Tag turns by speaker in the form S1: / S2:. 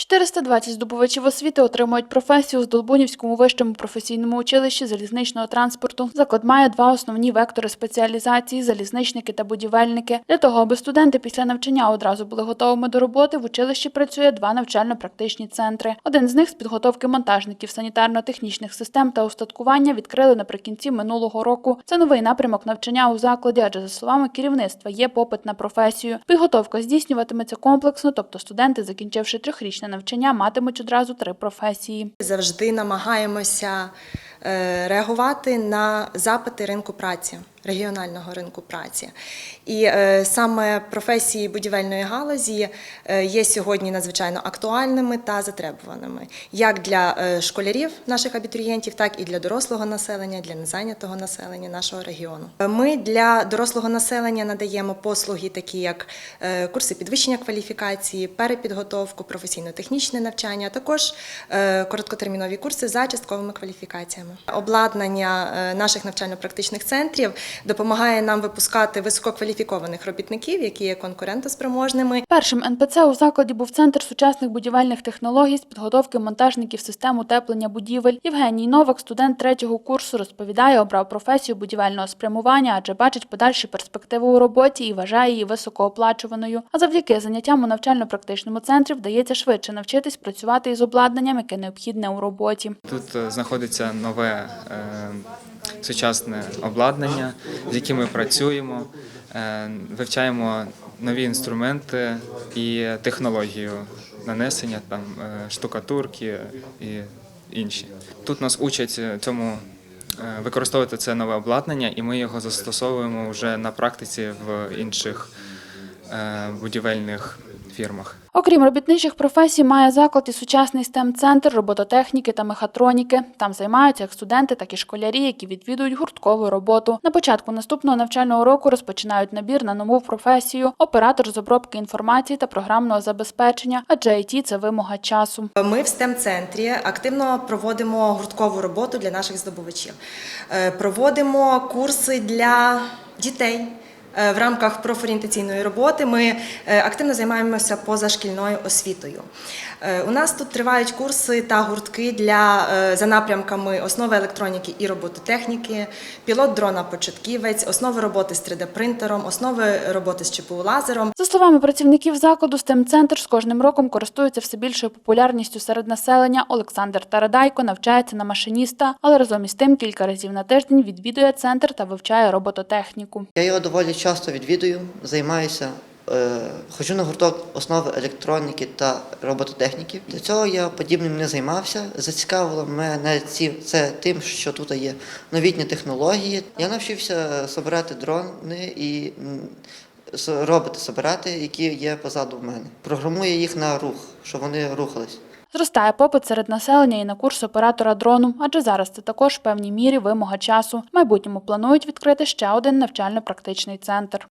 S1: 420 здобувачів освіти отримують професію у Здолбунівському вищому професійному училищі залізничного транспорту. Заклад має два основні вектори спеціалізації залізничники та будівельники. Для того, аби студенти після навчання одразу були готовими до роботи, в училищі працює два навчально-практичні центри. Один з них з підготовки монтажників санітарно-технічних систем та устаткування відкрили наприкінці минулого року. Це новий напрямок навчання у закладі, адже за словами керівництва є попит на професію. Підготовка здійснюватиметься комплексно, тобто студенти, закінчивши трьохрічне навчання, матимуть одразу три професії.
S2: Завжди намагаємося е, реагувати на запити ринку праці, регіонального ринку праці. І е, саме професії будівельної галузі е, є сьогодні надзвичайно актуальними та затребуваними як для е, школярів, наших абітурієнтів, так і для дорослого населення, для незайнятого населення нашого регіону. Ми для дорослого населення надаємо послуги, такі як курси підвищення кваліфікації, перепідготовку, професійно-технічне навчання, а також короткотермінові курси за частковими кваліфікаціями. Обладнання наших навчально-практичних центрів допомагає нам випускати висококваліфікованих робітників, які є конкурентоспроможними.
S1: Першим НПЦ у закладі був центр сучасних будівельних технологій з підготовки монтажників систем утеплення будівель. Євгеній Новак, студент третього курсу, розповідає, обрав професію будівельного спрямування, адже бачить подальші перспективи у роботі і вважає її високооплачуваною. А завдяки заняттям у навчально-практичному центрі вдається швидше навчитись працювати із обладнанням, яке необхідне у роботі.
S3: Тут е, знаходиться нове е, сучасне обладнання, з яким ми працюємо, е, вивчаємо нові інструменти і технологію нанесення там е, штукатурки і інші. Тут нас учать е, цьому. Використовувати це нове обладнання, і ми його застосовуємо вже на практиці в інших будівельних фірмах.
S1: Окрім робітничих професій, має заклад і сучасний STEM-центр робототехніки та мехатроніки. Там займаються як студенти, так і школярі, які відвідують гурткову роботу. На початку наступного навчального року розпочинають набір на нову професію оператор з обробки інформації та програмного забезпечення, адже IT – це вимога часу.
S2: Ми в stem центрі активно проводимо гурткову роботу для наших здобувачів. Е, Проводимо курси для дітей. Е, В рамках профорієнтаційної роботи ми е, активно займаємося позашкільною освітою. Е, У нас тут тривають курси та гуртки для за напрямками основи електроніки і робототехніки, пілот дрона початківець, основи роботи з 3D-принтером, основи роботи з ЧПУ лазером.
S1: За словами працівників закладу, STEM-центр з кожним роком користується все більшою популярністю серед населення. Олександр Тарадайко навчається на машиніста, але разом із тим кілька разів на тиждень відвідує центр та вивчає робототехніку.
S4: Я його доволі часто відвідую, займаюся, е, ходжу на гурток основи електроніки та робототехніки. Для цього я подібним не займався. Зацікавило мене ці це тим, що тут є новітні технології. Я навчився собирати дрони і роботи собирати, які є позаду в мене. Програмую їх на рух, щоб вони рухались.
S1: Зростає попит серед населення і на курс оператора дрону, адже зараз це також в певній мірі вимога часу. В майбутньому планують відкрити ще один навчально-практичний центр.